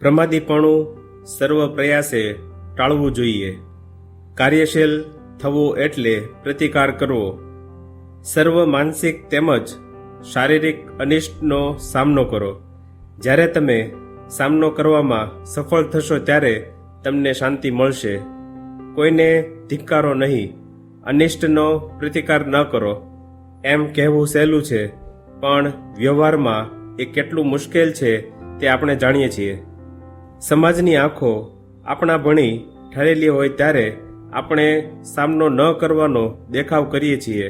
પ્રમાદીપણું સર્વ પ્રયાસે ટાળવું જોઈએ. કાર્યશીલ થવું એટલે પ્રતિકાર કરવો. સર્વ માનસિક તેમજ શારીરિક અનિષ્ટનો સામનો કરો. જ્યારે તમે સામનો કરવામાં સફળ થશો ત્યારે તમને શાંતિ મળશે. કોઈને ધિક્કારો નહીં, અનિષ્ટનો પ્રતિકાર ન કરો. એમ કહેવું સહેલું છે, પણ વ્યવહારમાં એ કેટલું મુશ્કેલ છે તે આપણે જાણીએ છીએ. સમાજની આંખો આપણા ભણી ઠરેલી હોય ત્યારે આપણે સામનો ન કરવાનો દેખાવ કરીએ છીએ.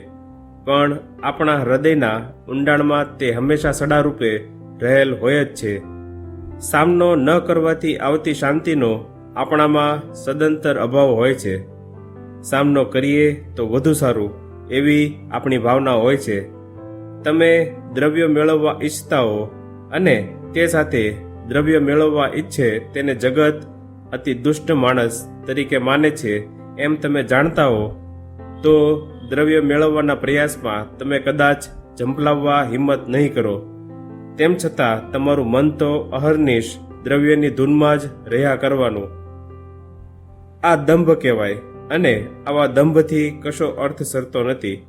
પણ આપણા હૃદયના ઊંડાણમાં તે હંમેશા સડારૂપે રહેલ હોય જ છે. સામનો ન કરવાથી આવતી શાંતિનો આપણામાં સદંતર અભાવ હોય છે. સામનો કરીએ તો વધુ સારું એવી આપણી ભાવના હોય છે. તમે દ્રવ્ય મેળવવા ઈચ્છતા હો અને તે સાથે દ્રવ્ય મેળવવા ઈચ્છે તેને જગત અતિ દુષ્ટ માણસ તરીકે માને છે, એમ તમે જાણતા હો. તો દ્રવ્ય મેળવવાના પ્રયાસમાં તમે કદાચ ઝંપલાવવા હિંમત નહીં કરો. તેમ છતાં તમારું મન તો અહર્નિશ દ્રવ્યની ધૂનમાં જ રહ્યા કરવાનું. આ દંભ કહેવાય અને આવા દંભથી કશો અર્થ સરતો નથી.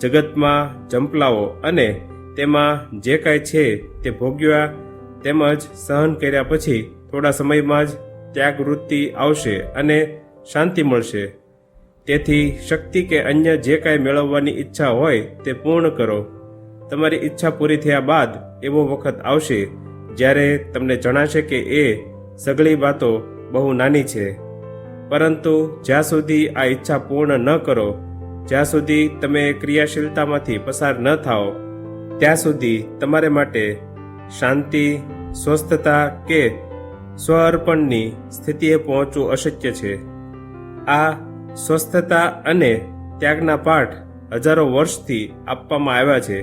જગતમાં જંપલાઓ અને તેમાં જે કાંઈ છે તે ભોગવ્યા તેમજ સહન કર્યા પછી થોડા સમયમાં જ ત્યાગ વૃત્તિ આવશે અને શાંતિ મળશે. તેથી શક્તિ કે અન્ય જે કાંઈ મેળવવાની ઈચ્છા હોય તે પૂર્ણ કરો. તમારી ઈચ્છા પૂરી થયા બાદ એવો વખત આવશે જ્યારે તમને જણાશે કે એ સગળી વાતો બહુ નાની છે. પરંતુ જ્યાં સુધી આ ઈચ્છા પૂર્ણ ન કરો, જ્યાં સુધી તમે ક્રિયાશીલતામાંથી પસાર ન થાઓ, ત્યાં સુધી તમારે માટે શાંતિ સ્વસ્થતા કે સ્વઅર્પણની સ્થિતિએ પહોંચવું અશક્ય છે. આ સ્વસ્થતા અને ત્યાગના પાઠ હજારો વર્ષથી આપવામાં આવ્યા છે.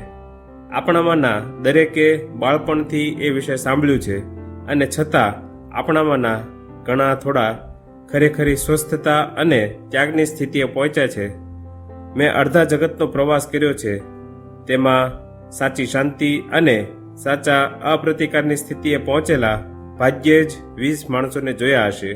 આપણામાંના દરેકે બાળપણથી એ વિશે સાંભળ્યું છે અને છતાં આપણામાંના ઘણા થોડા ખરેખરી સ્વસ્થતા અને ત્યાગની સ્થિતિએ પહોંચ્યા છે. મેં અડધા જગતનો પ્રવાસ કર્યો છે. તેમાં સાચી શાંતિ અને સાચા અપ્રતિકારની સ્થિતિએ પહોંચેલા ભાગ્યે જ વીસ માણસોને જોયા હશે.